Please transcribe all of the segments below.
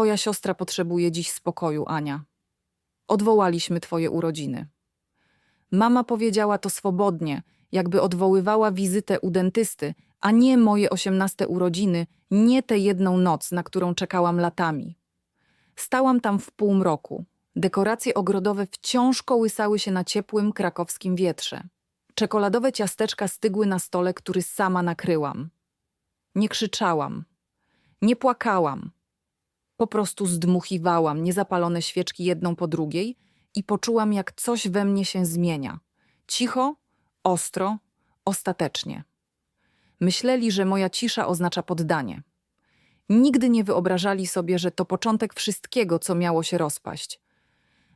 Twoja siostra potrzebuje dziś spokoju, Ania. Odwołaliśmy twoje urodziny. Mama powiedziała to swobodnie, jakby odwoływała wizytę u dentysty, a nie moje osiemnaste urodziny, nie tę jedną noc, na którą czekałam latami. Stałam tam w półmroku. Dekoracje ogrodowe wciąż kołysały się na ciepłym krakowskim wietrze. Czekoladowe ciasteczka stygły na stole, który sama nakryłam. Nie krzyczałam. Nie płakałam. Po prostu zdmuchiwałam niezapalone świeczki jedną po drugiej i poczułam, jak coś we mnie się zmienia. Cicho, ostro, ostatecznie. Myśleli, że moja cisza oznacza poddanie. Nigdy nie wyobrażali sobie, że to początek wszystkiego, co miało się rozpaść.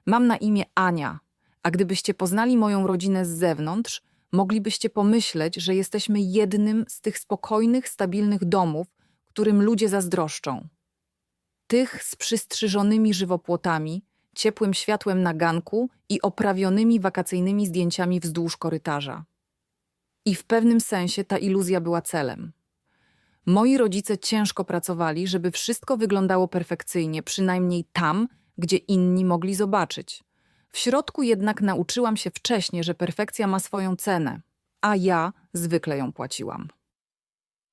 Mam na imię Ania, a gdybyście poznali moją rodzinę z zewnątrz, moglibyście pomyśleć, że jesteśmy jednym z tych spokojnych, stabilnych domów, którym ludzie zazdroszczą. Tych z przystrzyżonymi żywopłotami, ciepłym światłem na ganku i oprawionymi wakacyjnymi zdjęciami wzdłuż korytarza. I w pewnym sensie ta iluzja była celem. Moi rodzice ciężko pracowali, żeby wszystko wyglądało perfekcyjnie, przynajmniej tam, gdzie inni mogli zobaczyć. W środku jednak nauczyłam się wcześniej, że perfekcja ma swoją cenę, a ja zwykle ją płaciłam.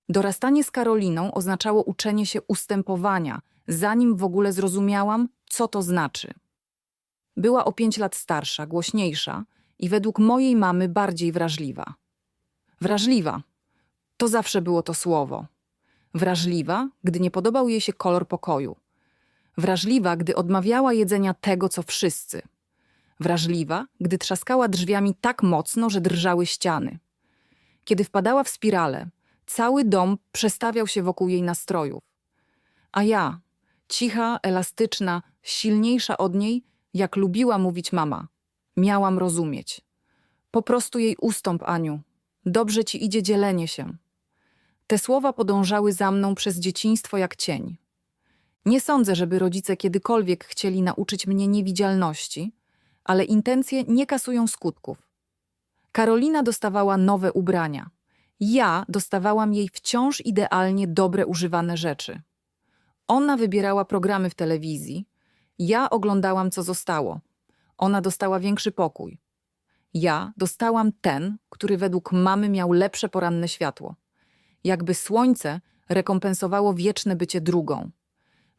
Dorastanie z Karoliną oznaczało uczenie się ustępowania, zanim w ogóle zrozumiałam, co to znaczy. Była o pięć lat starsza, głośniejsza i według mojej mamy bardziej wrażliwa. Wrażliwa to zawsze było to słowo. Wrażliwa, gdy nie podobał jej się kolor pokoju. Wrażliwa, gdy odmawiała jedzenia tego, co wszyscy. Wrażliwa, gdy trzaskała drzwiami tak mocno, że drżały ściany. Kiedy wpadała w spiralę, cały dom przestawiał się wokół jej nastrojów. A ja, cicha, elastyczna, silniejsza od niej, jak lubiła mówić mama, miałam rozumieć. Po prostu jej ustąp, Aniu. Dobrze ci idzie dzielenie się. Te słowa podążały za mną przez dzieciństwo jak cień. Nie sądzę, żeby rodzice kiedykolwiek chcieli nauczyć mnie niewidzialności, ale intencje nie kasują skutków. Karolina dostawała nowe ubrania. Ja dostawałam jej wciąż idealnie dobre używane rzeczy. Ona wybierała programy w telewizji, ja oglądałam, co zostało. Ona dostała większy pokój. Ja dostałam ten, który według mamy miał lepsze poranne światło. Jakby słońce rekompensowało wieczne bycie drugą.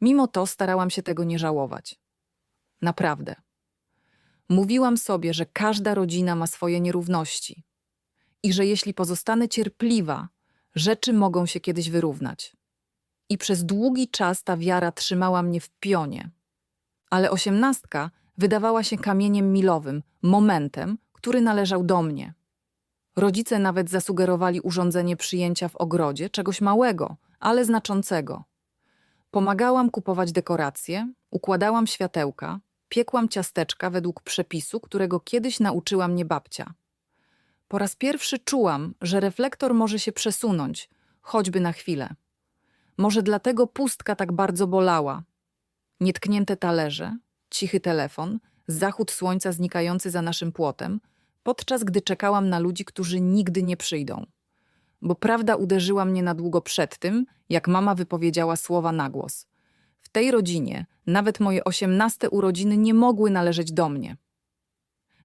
Mimo to starałam się tego nie żałować. Naprawdę. Mówiłam sobie, że każda rodzina ma swoje nierówności i że jeśli pozostanę cierpliwa, rzeczy mogą się kiedyś wyrównać. I przez długi czas ta wiara trzymała mnie w pionie. Ale osiemnastka wydawała się kamieniem milowym, momentem, który należał do mnie. Rodzice nawet zasugerowali urządzenie przyjęcia w ogrodzie, czegoś małego, ale znaczącego. Pomagałam kupować dekoracje, układałam światełka, piekłam ciasteczka według przepisu, którego kiedyś nauczyła mnie babcia. Po raz pierwszy czułam, że reflektor może się przesunąć, choćby na chwilę. Może dlatego pustka tak bardzo bolała. Nietknięte talerze, cichy telefon, zachód słońca znikający za naszym płotem, podczas gdy czekałam na ludzi, którzy nigdy nie przyjdą. Bo prawda uderzyła mnie na długo przed tym, jak mama wypowiedziała słowa na głos. W tej rodzinie nawet moje osiemnaste urodziny nie mogły należeć do mnie.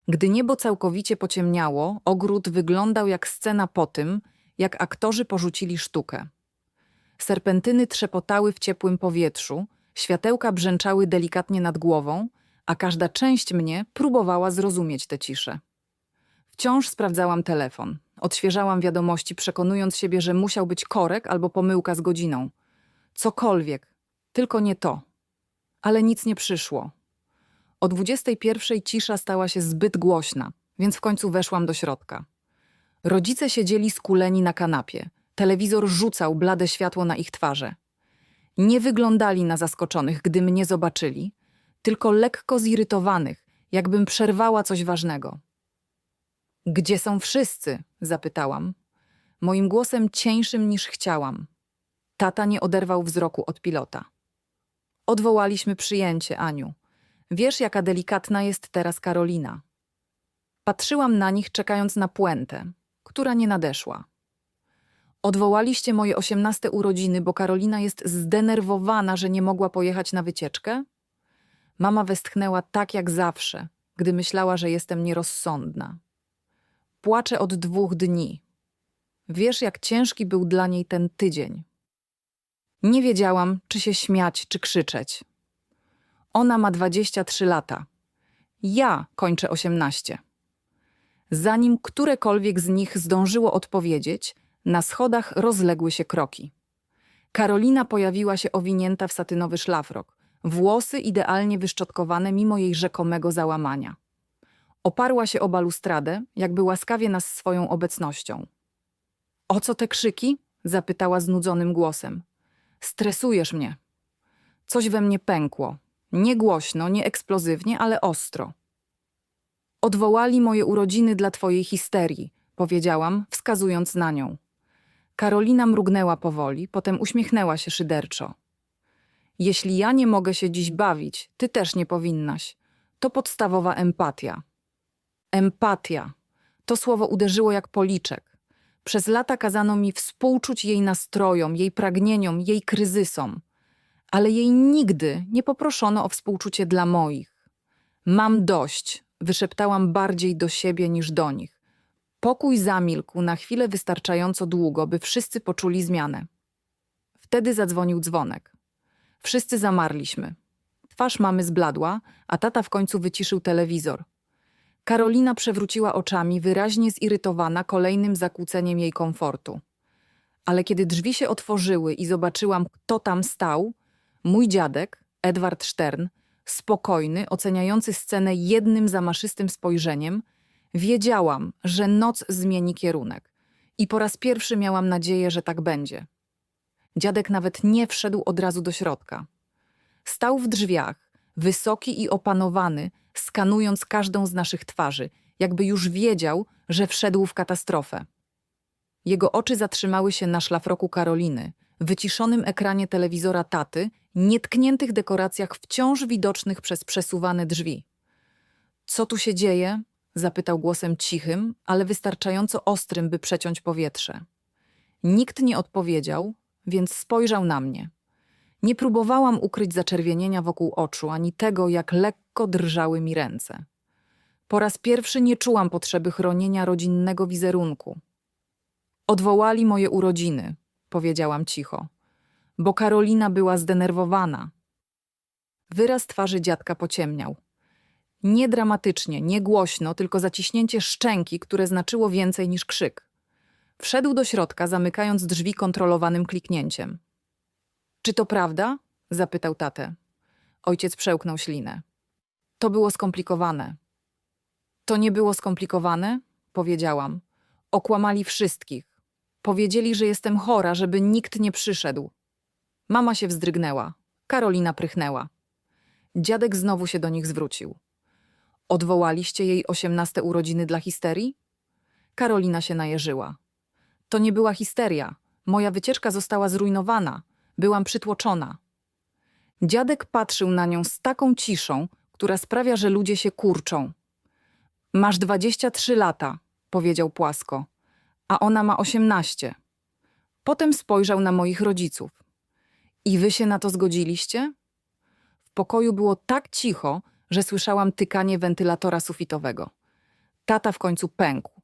Gdy niebo całkowicie pociemniało, ogród wyglądał jak scena po tym, jak aktorzy porzucili sztukę. Serpentyny trzepotały w ciepłym powietrzu, światełka brzęczały delikatnie nad głową, a każda część mnie próbowała zrozumieć tę ciszę. Wciąż sprawdzałam telefon. Odświeżałam wiadomości, przekonując siebie, że musiał być korek albo pomyłka z godziną. Cokolwiek, tylko nie to. Ale nic nie przyszło. O dwudziestej pierwszej cisza stała się zbyt głośna, więc w końcu weszłam do środka. Rodzice siedzieli skuleni na kanapie. Telewizor rzucał blade światło na ich twarze. Nie wyglądali na zaskoczonych, gdy mnie zobaczyli, tylko lekko zirytowanych, jakbym przerwała coś ważnego. Gdzie są wszyscy? zapytałam. Moim głosem cieńszym niż chciałam. Tata nie oderwał wzroku od pilota. Odwołaliśmy przyjęcie, Aniu. Wiesz, jaka delikatna jest teraz Karolina. Patrzyłam na nich, czekając na puentę, która nie nadeszła. Odwołaliście moje osiemnaste urodziny, bo Karolina jest zdenerwowana, że nie mogła pojechać na wycieczkę? Mama westchnęła tak jak zawsze, gdy myślała, że jestem nierozsądna. Płaczę od dwóch dni. Wiesz, jak ciężki był dla niej ten tydzień. Nie wiedziałam, czy się śmiać, czy krzyczeć. Ona ma 23 lata. Ja kończę 18. Zanim którekolwiek z nich zdążyło odpowiedzieć, na schodach rozległy się kroki. Karolina pojawiła się owinięta w satynowy szlafrok, włosy idealnie wyszczotkowane mimo jej rzekomego załamania. Oparła się o balustradę, jakby łaskawie nas swoją obecnością. O co te krzyki? zapytała znudzonym głosem. Stresujesz mnie. Coś we mnie pękło. Nie głośno, nie eksplozywnie, ale ostro. Odwołali moje urodziny dla twojej histerii, powiedziałam, wskazując na nią. Karolina mrugnęła powoli, potem uśmiechnęła się szyderczo. Jeśli ja nie mogę się dziś bawić, ty też nie powinnaś. To podstawowa empatia. Empatia. To słowo uderzyło jak policzek. Przez lata kazano mi współczuć jej nastrojom, jej pragnieniom, jej kryzysom. Ale jej nigdy nie poproszono o współczucie dla moich. Mam dość, wyszeptałam bardziej do siebie niż do nich. Pokój zamilkł na chwilę wystarczająco długo, by wszyscy poczuli zmianę. Wtedy zadzwonił dzwonek. Wszyscy zamarliśmy. Twarz mamy zbladła, a tata w końcu wyciszył telewizor. Karolina przewróciła oczami, wyraźnie zirytowana kolejnym zakłóceniem jej komfortu. Ale kiedy drzwi się otworzyły i zobaczyłam, kto tam stał, mój dziadek, Edward Stern, spokojny, oceniający scenę jednym zamaszystym spojrzeniem, wiedziałam, że noc zmieni kierunek. I po raz pierwszy miałam nadzieję, że tak będzie. Dziadek nawet nie wszedł od razu do środka. Stał w drzwiach, wysoki i opanowany, skanując każdą z naszych twarzy, jakby już wiedział, że wszedł w katastrofę. Jego oczy zatrzymały się na szlafroku Karoliny, wyciszonym ekranie telewizora taty, nietkniętych dekoracjach wciąż widocznych przez przesuwane drzwi. Co tu się dzieje? Zapytał głosem cichym, ale wystarczająco ostrym, by przeciąć powietrze. Nikt nie odpowiedział, więc spojrzał na mnie. Nie próbowałam ukryć zaczerwienienia wokół oczu, ani tego, jak lekko drżały mi ręce. Po raz pierwszy nie czułam potrzeby chronienia rodzinnego wizerunku. Odwołali moje urodziny, powiedziałam cicho, bo Karolina była zdenerwowana. Wyraz twarzy dziadka pociemniał. Nie dramatycznie, nie głośno, tylko zaciśnięcie szczęki, które znaczyło więcej niż krzyk. Wszedł do środka, zamykając drzwi kontrolowanym kliknięciem. Czy to prawda? zapytał tatę. Ojciec przełknął ślinę. To było skomplikowane. To nie było skomplikowane? powiedziałam. Okłamali wszystkich. Powiedzieli, że jestem chora, żeby nikt nie przyszedł. Mama się wzdrygnęła. Karolina prychnęła. Dziadek znowu się do nich zwrócił. Odwołaliście jej osiemnaste urodziny dla histerii? Karolina się najeżyła. To nie była histeria. Moja wycieczka została zrujnowana. Byłam przytłoczona. Dziadek patrzył na nią z taką ciszą, która sprawia, że ludzie się kurczą. Masz dwadzieścia trzy lata, powiedział płasko, a ona ma osiemnaście. Potem spojrzał na moich rodziców. I wy się na to zgodziliście? W pokoju było tak cicho, że słyszałam tykanie wentylatora sufitowego. Tata w końcu pękł.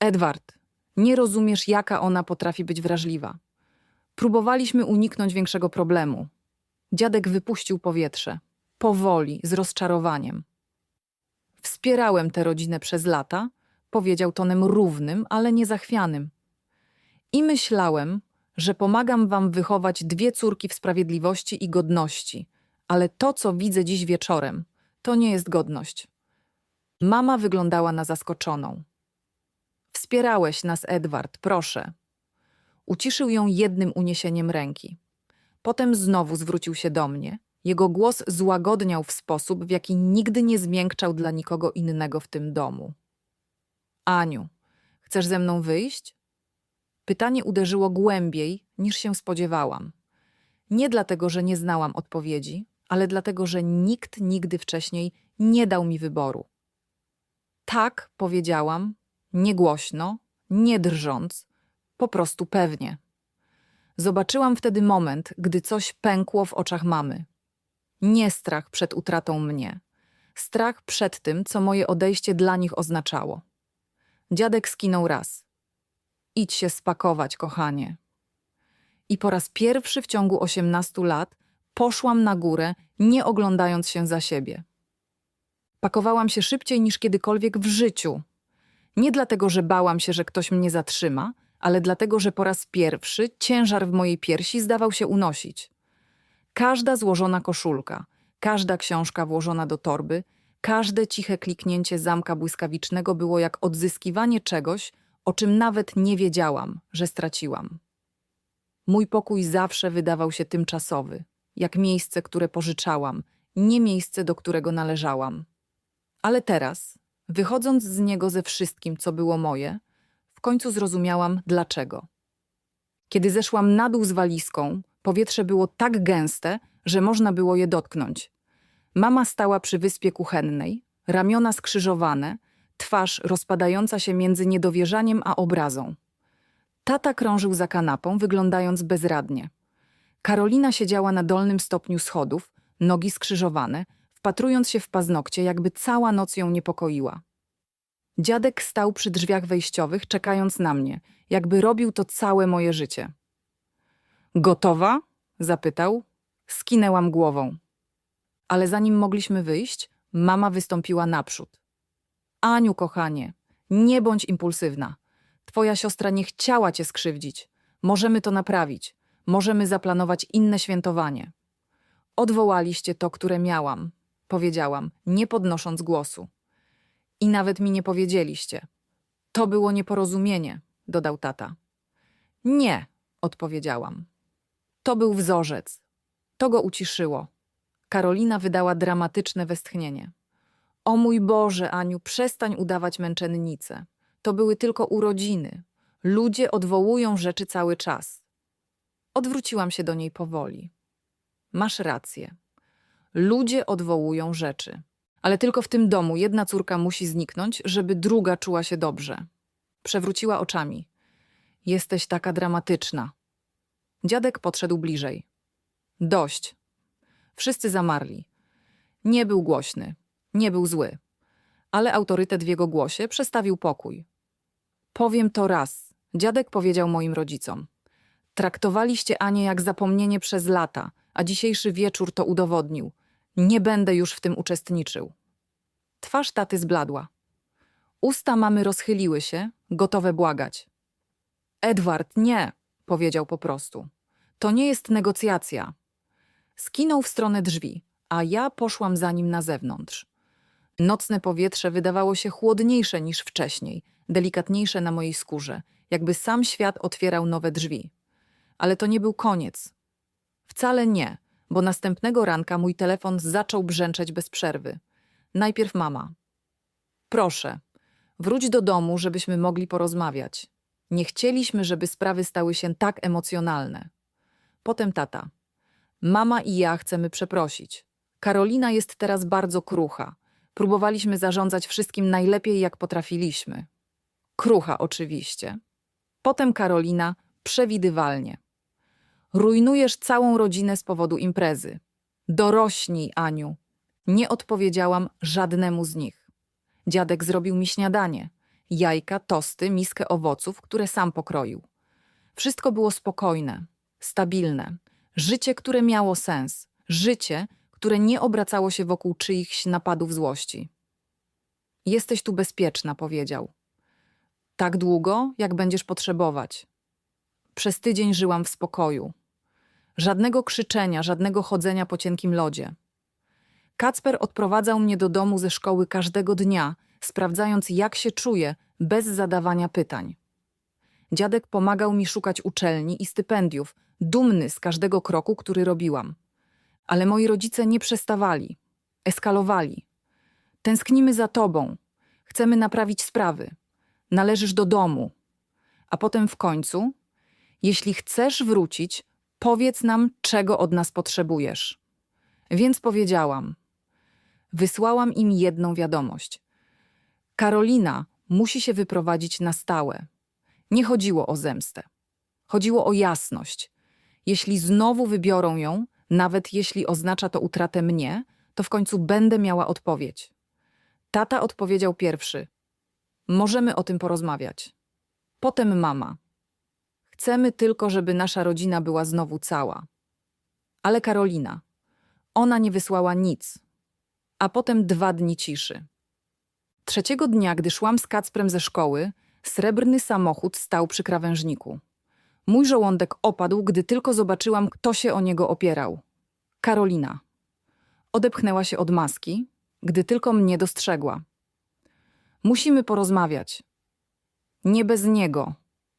Edward, nie rozumiesz, jaka ona potrafi być wrażliwa. Próbowaliśmy uniknąć większego problemu. Dziadek wypuścił powietrze. Powoli, z rozczarowaniem. Wspierałem tę rodzinę przez lata, powiedział tonem równym, ale niezachwianym. I myślałem, że pomagam wam wychować dwie córki w sprawiedliwości i godności, ale to, co widzę dziś wieczorem, to nie jest godność. Mama wyglądała na zaskoczoną. Wspierałeś nas, Edward, proszę. Uciszył ją jednym uniesieniem ręki. Potem znowu zwrócił się do mnie. Jego głos złagodniał w sposób, w jaki nigdy nie zmiękczał dla nikogo innego w tym domu. Aniu, chcesz ze mną wyjść? Pytanie uderzyło głębiej, niż się spodziewałam. Nie dlatego, że nie znałam odpowiedzi, ale dlatego, że nikt nigdy wcześniej nie dał mi wyboru. Tak, powiedziałam, nie głośno, nie drżąc, po prostu pewnie. Zobaczyłam wtedy moment, gdy coś pękło w oczach mamy. Nie strach przed utratą mnie. Strach przed tym, co moje odejście dla nich oznaczało. Dziadek skinął raz. Idź się spakować, kochanie. I po raz pierwszy w ciągu osiemnastu lat poszłam na górę, nie oglądając się za siebie. Pakowałam się szybciej niż kiedykolwiek w życiu. Nie dlatego, że bałam się, że ktoś mnie zatrzyma, ale dlatego, że po raz pierwszy ciężar w mojej piersi zdawał się unosić. Każda złożona koszulka, każda książka włożona do torby, każde ciche kliknięcie zamka błyskawicznego było jak odzyskiwanie czegoś, o czym nawet nie wiedziałam, że straciłam. Mój pokój zawsze wydawał się tymczasowy, jak miejsce, które pożyczałam, nie miejsce, do którego należałam. Ale teraz, wychodząc z niego ze wszystkim, co było moje, w końcu zrozumiałam dlaczego. Kiedy zeszłam na dół z walizką, powietrze było tak gęste, że można było je dotknąć. Mama stała przy wyspie kuchennej, ramiona skrzyżowane, twarz rozpadająca się między niedowierzaniem a obrazą. Tata krążył za kanapą, wyglądając bezradnie. Karolina siedziała na dolnym stopniu schodów, nogi skrzyżowane, wpatrując się w paznokcie, jakby cała noc ją niepokoiła. Dziadek stał przy drzwiach wejściowych, czekając na mnie, jakby robił to całe moje życie. Gotowa? zapytał. Skinęłam głową. Ale zanim mogliśmy wyjść, mama wystąpiła naprzód. Aniu, kochanie, nie bądź impulsywna. Twoja siostra nie chciała cię skrzywdzić. Możemy to naprawić. Możemy zaplanować inne świętowanie. Odwołaliście to, które miałam, powiedziałam, nie podnosząc głosu. I nawet mi nie powiedzieliście. To było nieporozumienie, dodał tata. Nie, odpowiedziałam. To był wzorzec. To go uciszyło. Karolina wydała dramatyczne westchnienie. O mój Boże, Aniu, przestań udawać męczennicę. To były tylko urodziny. Ludzie odwołują rzeczy cały czas. Odwróciłam się do niej powoli. Masz rację. Ludzie odwołują rzeczy. Ale tylko w tym domu jedna córka musi zniknąć, żeby druga czuła się dobrze. Przewróciła oczami. Jesteś taka dramatyczna. Dziadek podszedł bliżej. Dość. Wszyscy zamarli. Nie był głośny, nie był zły, ale autorytet w jego głosie przestawił pokój. Powiem to raz, dziadek powiedział moim rodzicom. Traktowaliście Anię jak zapomnienie przez lata, a dzisiejszy wieczór to udowodnił. Nie będę już w tym uczestniczył. Twarz taty zbladła. Usta mamy rozchyliły się, gotowe błagać. Edward, nie, powiedział po prostu. To nie jest negocjacja. Skinął w stronę drzwi, a ja poszłam za nim na zewnątrz. Nocne powietrze wydawało się chłodniejsze niż wcześniej, delikatniejsze na mojej skórze, jakby sam świat otwierał nowe drzwi. Ale to nie był koniec. Wcale nie, bo następnego ranka mój telefon zaczął brzęczeć bez przerwy. Najpierw mama. Proszę, wróć do domu, żebyśmy mogli porozmawiać. Nie chcieliśmy, żeby sprawy stały się tak emocjonalne. Potem tata. Mama i ja chcemy przeprosić. Karolina jest teraz bardzo krucha. Próbowaliśmy zarządzać wszystkim najlepiej, jak potrafiliśmy. Krucha, oczywiście. Potem Karolina, przewidywalnie. Rujnujesz całą rodzinę z powodu imprezy. Dorośnij, Aniu. Nie odpowiedziałam żadnemu z nich. Dziadek zrobił mi śniadanie. Jajka, tosty, miskę owoców, które sam pokroił. Wszystko było spokojne, stabilne. Życie, które miało sens. Życie, które nie obracało się wokół czyichś napadów złości. Jesteś tu bezpieczna, powiedział. Tak długo, jak będziesz potrzebować. Przez tydzień żyłam w spokoju. Żadnego krzyczenia, żadnego chodzenia po cienkim lodzie. Kacper odprowadzał mnie do domu ze szkoły każdego dnia, sprawdzając, jak się czuję, bez zadawania pytań. Dziadek pomagał mi szukać uczelni i stypendiów, dumny z każdego kroku, który robiłam. Ale moi rodzice nie przestawali, eskalowali. Tęsknimy za tobą, chcemy naprawić sprawy, należysz do domu. A potem w końcu, jeśli chcesz wrócić, powiedz nam, czego od nas potrzebujesz. Więc powiedziałam. Wysłałam im jedną wiadomość. Karolina musi się wyprowadzić na stałe. Nie chodziło o zemstę. Chodziło o jasność. Jeśli znowu wybiorą ją, nawet jeśli oznacza to utratę mnie, to w końcu będę miała odpowiedź. Tata odpowiedział pierwszy. Możemy o tym porozmawiać. Potem mama. Chcemy tylko, żeby nasza rodzina była znowu cała. Ale Karolina. Ona nie wysłała nic. A potem dwa dni ciszy. Trzeciego dnia, gdy szłam z Kacprem ze szkoły, srebrny samochód stał przy krawężniku. Mój żołądek opadł, gdy tylko zobaczyłam, kto się o niego opierał. Karolina. Odepchnęła się od maski, gdy tylko mnie dostrzegła. Musimy porozmawiać. Nie bez niego,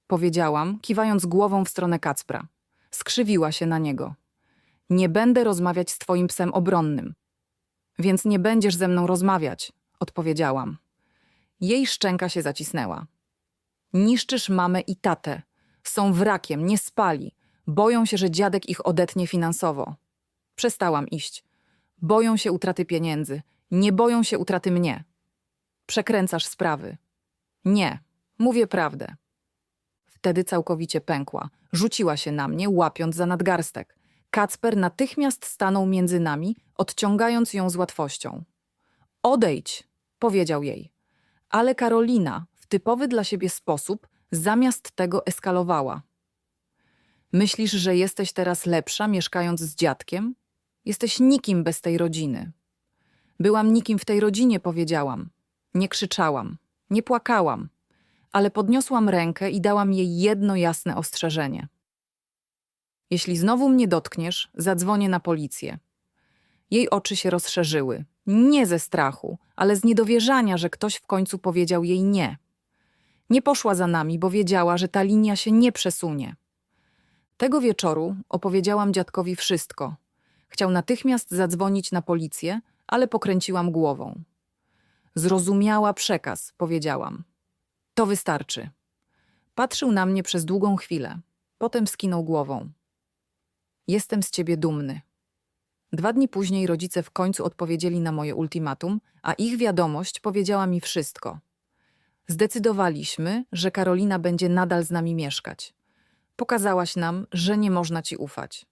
powiedziałam, kiwając głową w stronę Kacpra. Skrzywiła się na niego. Nie będę rozmawiać z twoim psem obronnym. Więc nie będziesz ze mną rozmawiać, odpowiedziałam. Jej szczęka się zacisnęła. Niszczysz mamę i tatę. Są wrakiem, nie spali. Boją się, że dziadek ich odetnie finansowo. Przestałam iść. Boją się utraty pieniędzy. Nie boją się utraty mnie. Przekręcasz sprawy. Nie, mówię prawdę. Wtedy całkowicie pękła. Rzuciła się na mnie, łapiąc za nadgarstek. Kacper natychmiast stanął między nami, odciągając ją z łatwością. Odejdź, powiedział jej. Ale Karolina, w typowy dla siebie sposób, zamiast tego eskalowała. Myślisz, że jesteś teraz lepsza, mieszkając z dziadkiem? Jesteś nikim bez tej rodziny. Byłam nikim w tej rodzinie, powiedziałam. Nie krzyczałam, nie płakałam, ale podniosłam rękę i dałam jej jedno jasne ostrzeżenie. Jeśli znowu mnie dotkniesz, zadzwonię na policję. Jej oczy się rozszerzyły. Nie ze strachu, ale z niedowierzania, że ktoś w końcu powiedział jej nie. Nie poszła za nami, bo wiedziała, że ta linia się nie przesunie. Tego wieczoru opowiedziałam dziadkowi wszystko. Chciał natychmiast zadzwonić na policję, ale pokręciłam głową. Zrozumiała przekaz, powiedziałam. To wystarczy. Patrzył na mnie przez długą chwilę. Potem skinął głową. Jestem z ciebie dumny. Dwa dni później rodzice w końcu odpowiedzieli na moje ultimatum, a ich wiadomość powiedziała mi wszystko. Zdecydowaliśmy, że Karolina będzie nadal z nami mieszkać. Pokazałaś nam, że nie można ci ufać.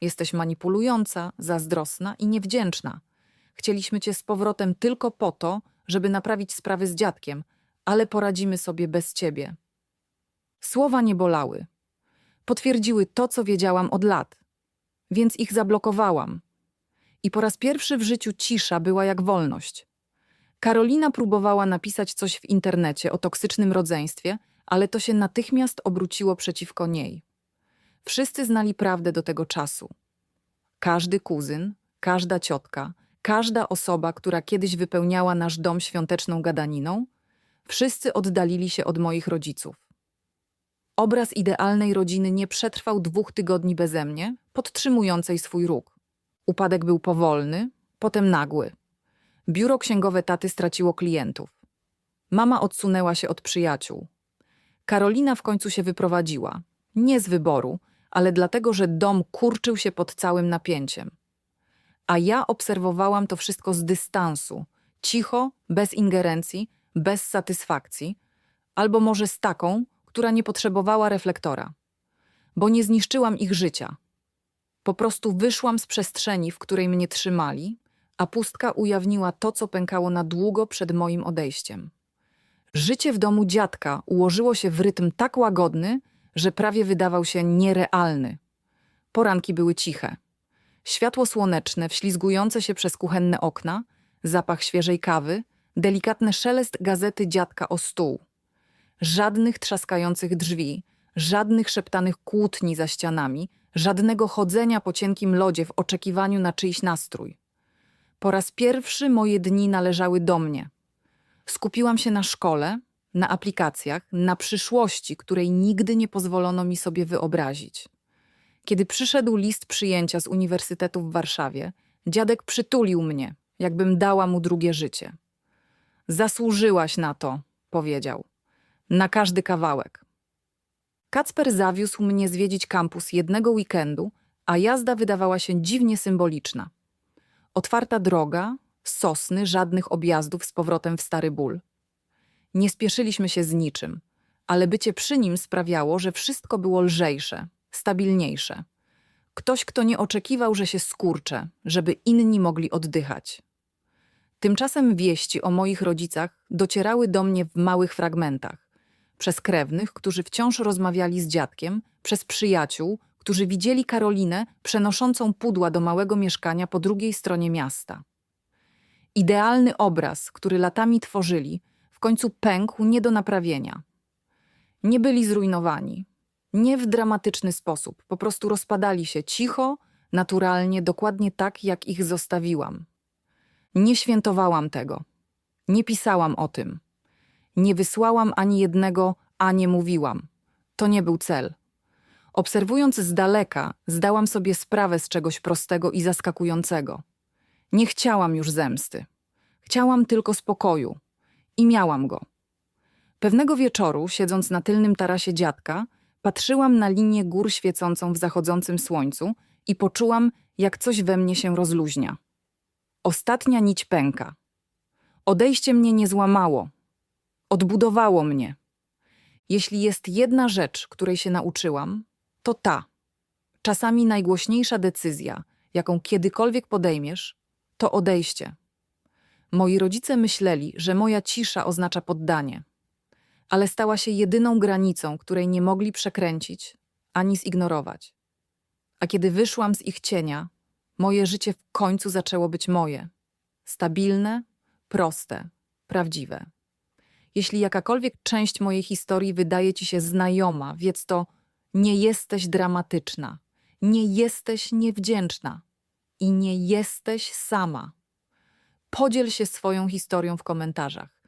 Jesteś manipulująca, zazdrosna i niewdzięczna. Chcieliśmy cię z powrotem tylko po to, żeby naprawić sprawy z dziadkiem, ale poradzimy sobie bez ciebie. Słowa nie bolały. Potwierdziły to, co wiedziałam od lat, więc ich zablokowałam. I po raz pierwszy w życiu cisza była jak wolność. Karolina próbowała napisać coś w internecie o toksycznym rodzeństwie, ale to się natychmiast obróciło przeciwko niej. Wszyscy znali prawdę do tego czasu. Każdy kuzyn, każda ciotka, każda osoba, która kiedyś wypełniała nasz dom świąteczną gadaniną, wszyscy oddalili się od moich rodziców. Obraz idealnej rodziny nie przetrwał dwóch tygodni beze mnie, podtrzymującej swój róg. Upadek był powolny, potem nagły. Biuro księgowe taty straciło klientów. Mama odsunęła się od przyjaciół. Karolina w końcu się wyprowadziła. Nie z wyboru, ale dlatego, że dom kurczył się pod całym napięciem. A ja obserwowałam to wszystko z dystansu, cicho, bez ingerencji, bez satysfakcji, albo może z taką, która nie potrzebowała reflektora. Bo nie zniszczyłam ich życia. Po prostu wyszłam z przestrzeni, w której mnie trzymali, a pustka ujawniła to, co pękało na długo przed moim odejściem. Życie w domu dziadka ułożyło się w rytm tak łagodny, że prawie wydawał się nierealny. Poranki były ciche. Światło słoneczne, wślizgujące się przez kuchenne okna, zapach świeżej kawy, delikatny szelest gazety dziadka o stół. Żadnych trzaskających drzwi, żadnych szeptanych kłótni za ścianami, żadnego chodzenia po cienkim lodzie w oczekiwaniu na czyjś nastrój. Po raz pierwszy moje dni należały do mnie. Skupiłam się na szkole, na aplikacjach, na przyszłości, której nigdy nie pozwolono mi sobie wyobrazić. Kiedy przyszedł list przyjęcia z Uniwersytetu w Warszawie, dziadek przytulił mnie, jakbym dała mu drugie życie. Zasłużyłaś na to, powiedział. Na każdy kawałek. Kacper zawiózł mnie zwiedzić kampus jednego weekendu, a jazda wydawała się dziwnie symboliczna. Otwarta droga, sosny, żadnych objazdów z powrotem w stary ból. Nie spieszyliśmy się z niczym. ale bycie przy nim sprawiało, że wszystko było lżejsze, stabilniejsze. Ktoś, kto nie oczekiwał, że się skurcze, żeby inni mogli oddychać. Tymczasem wieści o moich rodzicach docierały do mnie w małych fragmentach. Przez krewnych, którzy wciąż rozmawiali z dziadkiem, przez przyjaciół, którzy widzieli Karolinę przenoszącą pudła do małego mieszkania po drugiej stronie miasta. Idealny obraz, który latami tworzyli, w końcu pękł nie do naprawienia. Nie byli zrujnowani. Nie w dramatyczny sposób, po prostu rozpadali się cicho, naturalnie, dokładnie tak, jak ich zostawiłam. Nie świętowałam tego. Nie pisałam o tym. Nie wysłałam ani jednego, a nie mówiłam. To nie był cel. Obserwując z daleka, zdałam sobie sprawę z czegoś prostego i zaskakującego. Nie chciałam już zemsty. Chciałam tylko spokoju. I miałam go. Pewnego wieczoru, siedząc na tylnym tarasie dziadka, patrzyłam na linię gór świecącą w zachodzącym słońcu i poczułam, jak coś we mnie się rozluźnia. Ostatnia nić pęka. Odejście mnie nie złamało. Odbudowało mnie. Jeśli jest jedna rzecz, której się nauczyłam, to ta. Czasami najgłośniejsza decyzja, jaką kiedykolwiek podejmiesz, to odejście. Moi rodzice myśleli, że moja cisza oznacza poddanie, ale stała się jedyną granicą, której nie mogli przekręcić ani zignorować. A kiedy wyszłam z ich cienia, moje życie w końcu zaczęło być moje stabilne, proste, prawdziwe. Jeśli jakakolwiek część mojej historii wydaje ci się znajoma, wiedz to, nie jesteś dramatyczna, nie jesteś niewdzięczna i nie jesteś sama. Podziel się swoją historią w komentarzach.